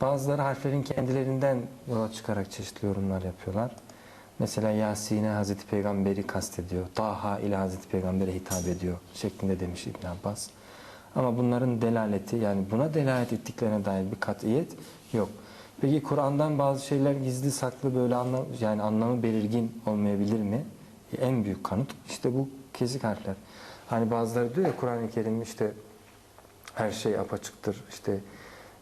Bazıları harflerin kendilerinden yola çıkarak çeşitli yorumlar yapıyorlar. Mesela Yasin'e Hazreti Peygamber'i kastediyor. Taha ile Hazreti Peygamber'e hitap ediyor şeklinde demiş İbn Abbas. Ama bunların delaleti yani buna delalet ettiklerine dair bir katiyet yok. Peki Kur'an'dan bazı şeyler gizli saklı böyle anlam yani anlamı belirgin olmayabilir mi? En büyük kanıt işte bu kesik harfler. Hani bazıları diyor ya Kur'an-ı Kerim işte her şey apaçıktır işte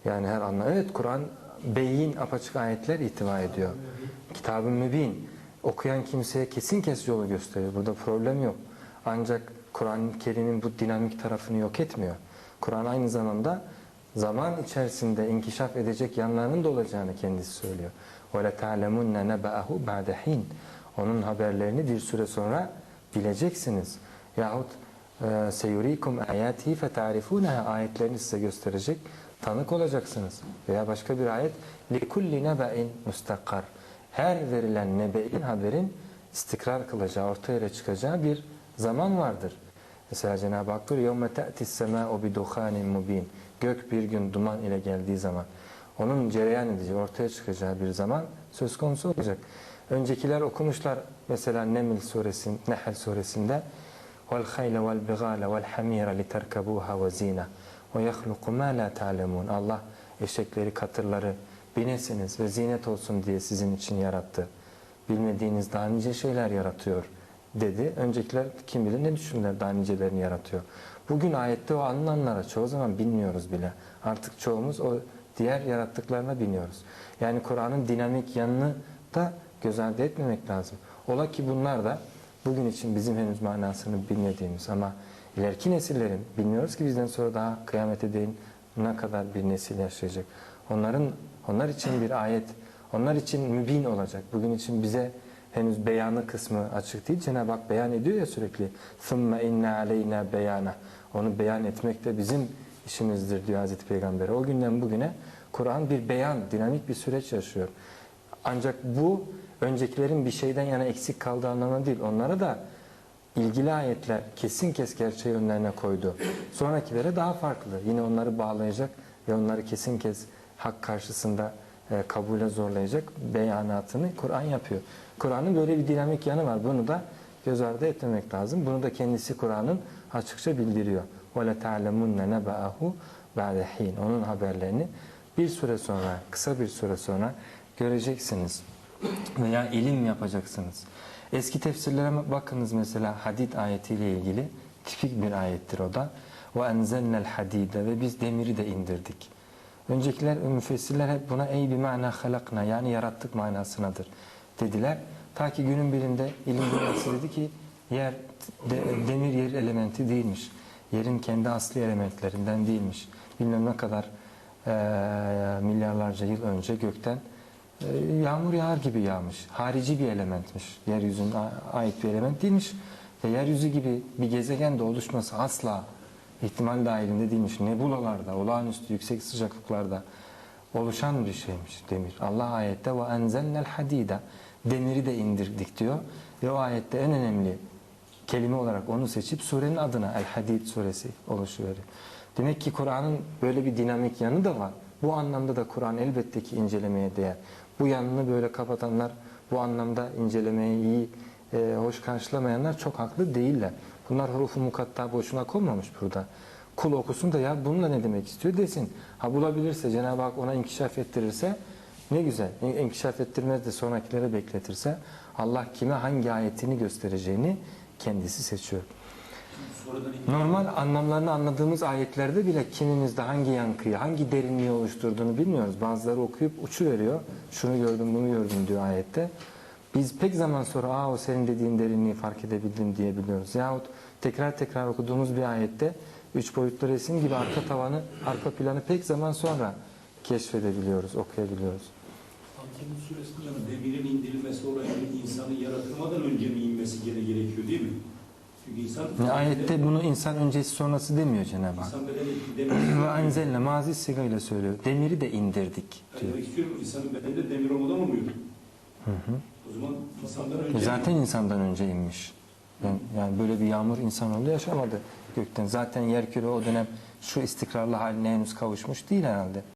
yani her anlam. Evet Kur'an beyin apaçık ayetler itibar ediyor. Kitab-ı mübin okuyan kimseye kesin kes yolu gösteriyor. Burada problem yok. Ancak Kur'an-ı Kerim'in bu dinamik tarafını yok etmiyor. Kur'an aynı zamanda zaman içerisinde inkişaf edecek yanlarının da olacağını kendisi söylüyor. وَلَتَعْلَمُنَّ نَبَأَهُ بَعْدَ حِينَ Onun haberlerini bir süre sonra bileceksiniz. Yahut e, seyurikum ayati fetarifunaha ayetlerini size gösterecek tanık olacaksınız. Veya başka bir ayet likulli nebe'in mustakar. Her verilen nebe'in haberin istikrar kılacağı, ortaya yere çıkacağı bir zaman vardır. Mesela Cenab-ı Hak diyor يَوْمَ تَأْتِ السَّمَاءُ بِدُخَانٍ مُب۪ينَ Gök bir gün duman ile geldiği zaman onun cereyan edeceği, ortaya çıkacağı bir zaman söz konusu olacak. Öncekiler okumuşlar mesela Neml suresinin, Nehl suresinde وَالْخَيْلَ وَالْبِغَالَ وَالْحَمِيرَ لِتَرْكَبُوهَا وَزِينَ وَيَخْلُقُ مَا لَا تَعْلَمُونَ Allah eşekleri, katırları binesiniz ve zinet olsun diye sizin için yarattı. Bilmediğiniz daha nice şeyler yaratıyor dedi. Öncekiler kim bilir ne düşünürler daha nicelerini yaratıyor. Bugün ayette o anılanlara çoğu zaman bilmiyoruz bile. Artık çoğumuz o diğer yarattıklarına biniyoruz. Yani Kur'an'ın dinamik yanını da göz ardı etmemek lazım. Ola ki bunlar da bugün için bizim henüz manasını bilmediğimiz ama ileriki nesillerin bilmiyoruz ki bizden sonra daha kıyamete değin ne kadar bir nesil yaşayacak. Onların onlar için bir ayet, onlar için mübin olacak. Bugün için bize henüz beyanı kısmı açık değil. Cenab-ı Hak beyan ediyor ya sürekli. ثُمَّ اِنَّ عَلَيْنَا beyana. Onu beyan etmek de bizim işimizdir diyor Hazreti Peygamber. O günden bugüne Kur'an bir beyan, dinamik bir süreç yaşıyor. Ancak bu öncekilerin bir şeyden yana eksik kaldığı anlamına değil. Onlara da ilgili ayetler kesin kes gerçeği önlerine koydu. Sonrakilere daha farklı. Yine onları bağlayacak ve onları kesin kes hak karşısında e, kabule zorlayacak beyanatını Kur'an yapıyor. Kur'an'ın böyle bir dinamik yanı var. Bunu da göz ardı etmemek lazım. Bunu da kendisi Kur'an'ın açıkça bildiriyor. وَلَتَعْلَمُنَّ نَبَأَهُ بَعْدَ حِينَ Onun haberlerini bir süre sonra, kısa bir süre sonra göreceksiniz. Veya ilim yapacaksınız. Eski tefsirlere bakınız mesela hadid ayetiyle ilgili tipik bir ayettir o da. وَاَنْزَلْنَا الْحَد۪يدَ Ve biz demiri de indirdik. Öncekiler müfessirler hep buna ey bir mana halakna yani yarattık manasınadır dediler. Ta ki günün birinde ilim dünyası dedi ki yer de, demir yer elementi değilmiş. Yerin kendi asli elementlerinden değilmiş. Bilmem ne kadar e, milyarlarca yıl önce gökten e, yağmur yağar gibi yağmış. Harici bir elementmiş. Yeryüzüne ait bir element değilmiş. Ve yeryüzü gibi bir gezegende oluşması asla ihtimal dahilinde değilmiş. Nebulalarda, olağanüstü yüksek sıcaklıklarda oluşan bir şeymiş demir. Allah ayette ve enzelnel hadida demiri de indirdik diyor. Ve o ayette en önemli kelime olarak onu seçip surenin adına El Hadid suresi oluşuyor. Demek ki Kur'an'ın böyle bir dinamik yanı da var. Bu anlamda da Kur'an elbette ki incelemeye değer. Bu yanını böyle kapatanlar, bu anlamda incelemeyi iyi, e, hoş karşılamayanlar çok haklı değiller. Bunlar hurufu mukatta boşuna konmamış burada. Kul okusun da ya bununla ne demek istiyor desin. Ha bulabilirse Cenab-ı Hak ona inkişaf ettirirse ne güzel. İn- İnkişaf ettirmez de sonrakilere bekletirse Allah kime hangi ayetini göstereceğini kendisi seçiyor. Normal anlamlarını anladığımız ayetlerde bile kimimizde hangi yankıyı, hangi derinliği oluşturduğunu bilmiyoruz. Bazıları okuyup uçuveriyor. Şunu gördüm, bunu gördüm diyor ayette. Biz pek zaman sonra aa o senin dediğin derinliği fark edebildim diyebiliyoruz. Yahut tekrar tekrar okuduğumuz bir ayette üç boyutlu resim gibi arka tavanı, arka planı pek zaman sonra keşfedebiliyoruz, okuyabiliyoruz. Ankebut suresinde ama demirin indirilmesi olayının insanın yaratılmadan önce mi inmesi gerekiyor değil mi? Çünkü insan... Yani ayette bunu insan öncesi sonrası demiyor Cenab-ı Hak. İnsan bedeni. Ve anzelne mazi sigayla söylüyor. Demiri de indirdik diyor. Demek istiyorum insanın bedeninde demir olmadan olmuyor. Hı hı. O zaman insandan önce... Zaten insandan önce inmiş. Yani, yani böyle bir yağmur insanoğlu yaşamadı gökten. Zaten yerküre o dönem şu istikrarlı haline henüz kavuşmuş değil herhalde.